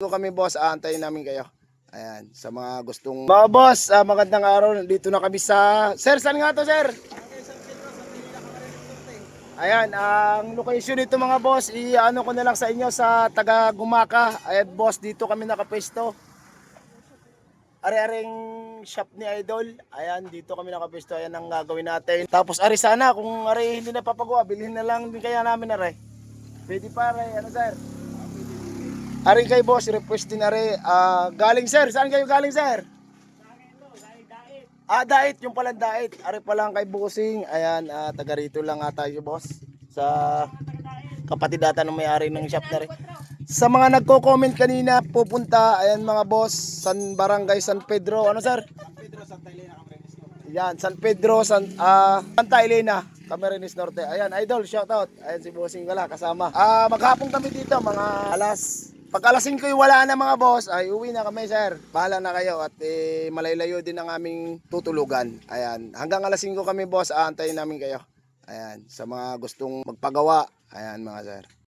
Kami boss, aantayin namin kayo. Ayan, sa mga gustong... Mga boss, ah, magandang araw. Dito na kami sa... Sir, saan nga to, sir? Ayan, ang location nito mga boss, i-ano ko na lang sa inyo sa taga Gumaka. Ayan, boss, dito kami nakapwesto. Ari-aring shop ni Idol. Ayan, dito kami nakapwesto. Ayan ang gagawin natin. Tapos ari sana, kung ari hindi na papagawa, bilhin na lang din kaya namin ari. Pwede pa ari, ano sir? Ari kay boss, request din ari. Ah, galing sir, saan kayo galing sir? Ah, dait, yung palang dait. Ari pa lang kay Busing. Ayan, ah, taga rito lang ata yung boss. Sa kapatid ata ng may-ari ng shop na rin. Sa mga nagko-comment kanina, pupunta, ayan mga boss, San Barangay San Pedro. Ano sir? Yan, San Pedro, San, ah, Santa Elena, Camarines Norte. Ayan, idol, shout out. Ayan si Bossing wala, kasama. Ah, maghapon kami dito, mga alas pag alas 5 yung wala na mga boss, ay uwi na kami sir. Bahala na kayo at eh, malaylayo din ang aming tutulugan. Ayan, hanggang alas 5 kami boss, aantayin namin kayo. Ayan, sa mga gustong magpagawa. Ayan mga sir.